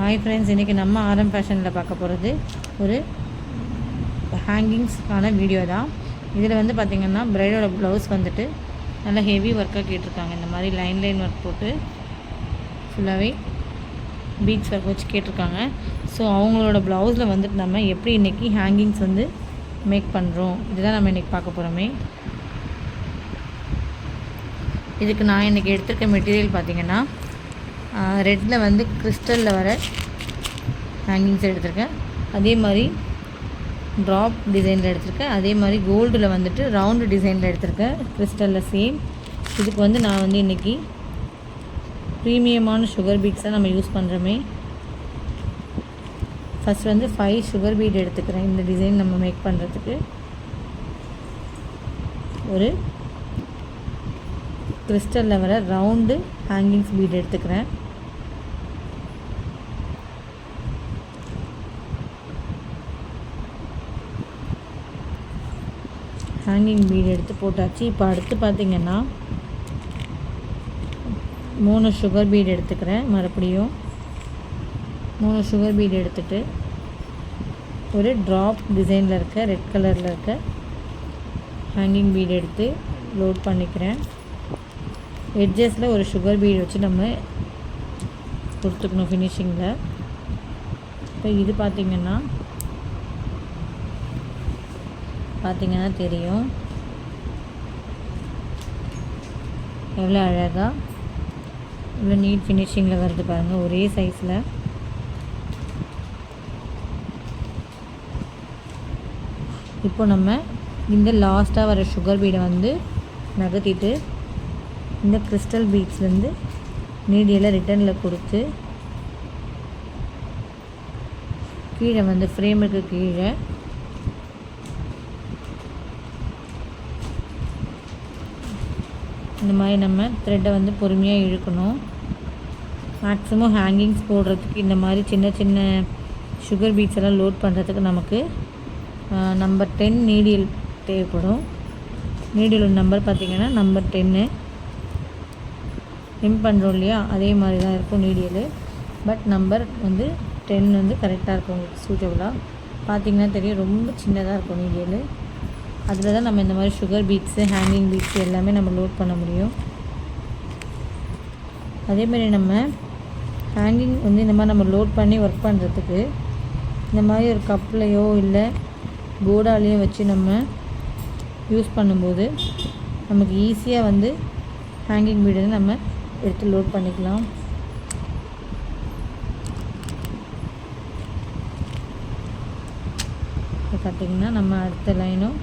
Hi friends இன்றைக்கி நம்ம ஆரம் ஃபேஷனில் பார்க்க போகிறது ஒரு ஹேங்கிங்ஸ்க்கான வீடியோ தான். இதில் வந்து பார்த்திங்கன்னா ப்ரைடோட ப்ளவுஸ் வந்துட்டு நல்லா ஹெவி ஒர்க்காக கேட்டிருக்காங்க. இந்த மாதிரி லைன் லைன் ஒர்க் போட்டு ஃபுல்லாகவே பீட்ஸ் ஒர்க் வச்சு கேட்டிருக்காங்க. ஸோ அவங்களோட ப்ளவுஸில் வந்துட்டு நம்ம எப்படி இன்றைக்கி ஹேங்கிங்ஸ் வந்து மேக் பண்ணுறோம் இதுதான் நம்ம இன்றைக்கி பார்க்க போகிறோமே இதுக்கு நான் இன்றைக்கி எடுத்திருக்க மெட்டீரியல் பார்த்திங்கன்னா ரெட்டில் வந்து கிறிஸ்டலில் வர ஹேங்கிங்ஸ் எடுத்திருக்கேன். அதே மாதிரி ட்ராப் டிசைனில் எடுத்திருக்கேன். அதே மாதிரி கோல்டில் வந்துட்டு ரவுண்டு டிசைனில் எடுத்திருக்கேன். கிறிஸ்டலில் சேம் இதுக்கு வந்து நான் வந்து இன்றைக்கி ப்ரீமியமான சுகர் பீட்ஸாக நம்ம யூஸ் பண்ணுறோமே ஃபஸ்ட் வந்து ஃபைவ் சுகர் பீட் எடுத்துக்கிறேன். இந்த டிசைன் நம்ம மேக் பண்ணுறதுக்கு ஒரு கிறிஸ்டலில் வர ரவுண்டு ஹேங்கிங்ஸ் பீட் எடுத்துக்கிறேன். ஹேங்கிங் பீடு எடுத்து போட்டாச்சு. இப்போ அடுத்து பார்த்திங்கன்னா மூணு சுகர் பீடு எடுத்துக்கிறேன் மறுபடியும். மூணு சுகர் பீடு எடுத்துகிட்டு ஒரு ட்ராப் டிசைனில் இருக்க ரெட் கலரில் இருக்க ஹேங்கிங் பீடு எடுத்து லோட் பண்ணிக்கிறேன். எட்ஜஸில் ஒரு சுகர் பீடு வச்சு நம்ம கொடுத்துக்கணும் ஃபினிஷிங்கில் இப்போ இது பார்த்திங்கன்னா பார்த்திங்கன்னா தெரியும். எவ்வளோ அழகாக இவ்வளோ நீட் ஃபினிஷிங்கில் வருது பாருங்கள் ஒரே சைஸில் இப்போ நம்ம இந்த லாஸ்ட்டாக வர சுகர் பீடை வந்து நகர்த்திட்டு இந்த கிறிஸ்டல் பீட்ஸ்லேருந்து நீடியெல்லாம் ரிட்டனில் கொடுத்து கீழே வந்து ஃப்ரேமுக்கு கீழே இந்த மாதிரி நம்ம த்ரெட்டை வந்து பொறுமையாக இழுக்கணும். மேக்ஸிமம் ஹேங்கிங்ஸ் போடுறதுக்கு இந்த மாதிரி சின்ன சின்ன சுகர் பீட்ஸ் எல்லாம் லோட் பண்ணுறதுக்கு நமக்கு நம்பர் டென் நீடியல் தேவைப்படும். நீடியல் நம்பர் பார்த்திங்கன்னா நம்பர் டென்னு எம் பண்ணுறோம் இல்லையா? அதே மாதிரி தான் இருக்கும் நீடியல் பட் நம்பர் வந்து டென் வந்து கரெக்டாக இருக்கும் உங்களுக்கு சூட்டபுளாக பார்த்திங்கன்னா தெரியும் ரொம்ப சின்னதாக இருக்கும் நீடியல் அதில் தான் நம்ம இந்த மாதிரி சுகர் பீட்ஸு ஹேங்கிங் பீட்ஸு எல்லாமே நம்ம லோட் பண்ண முடியும். அதேமாதிரி நம்ம ஹேங்கிங் வந்து இந்த மாதிரி நம்ம லோட் பண்ணி ஒர்க் பண்ணுறதுக்கு இந்த மாதிரி ஒரு கப்லையோ இல்லை போர்டாலேயோ வச்சு நம்ம யூஸ் பண்ணும்போது நமக்கு ஈஸியாக வந்து ஹேங்கிங் பீடு நம்ம எடுத்து லோட் பண்ணிக்கலாம். இப்போ பார்த்திங்கன்னா நம்ம அடுத்த லைனும்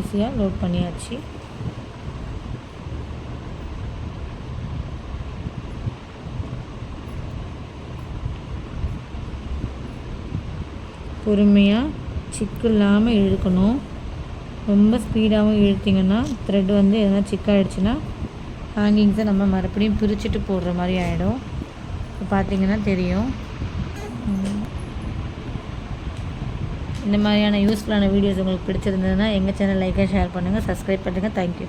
ஈஸியாக லோட் பண்ணியாச்சு. பொறுமையாக சிக்கு இல்லாமல் இழுக்கணும். ரொம்ப ஸ்பீடாகவும் இழுத்திங்கன்னா த்ரெட் வந்து எதனா சிக்காயிடுச்சுன்னா ஹேங்கிங்ஸை நம்ம மறுபடியும் பிரிச்சுட்டு போடுற மாதிரி ஆகிடும் இப்போ பார்த்திங்கன்னா தெரியும். இந்த மாதிரியான யூஸ்ஃபுல்லான வீடியோஸ் உங்களுக்கு பிடிச்சிருந்ததுன்னா எங்கள் சேனல் லைக்காக ஷேர் பண்ணுங்கள் சப்ஸ்கிரைப் பண்ணுங்கள் தேங்க்யூ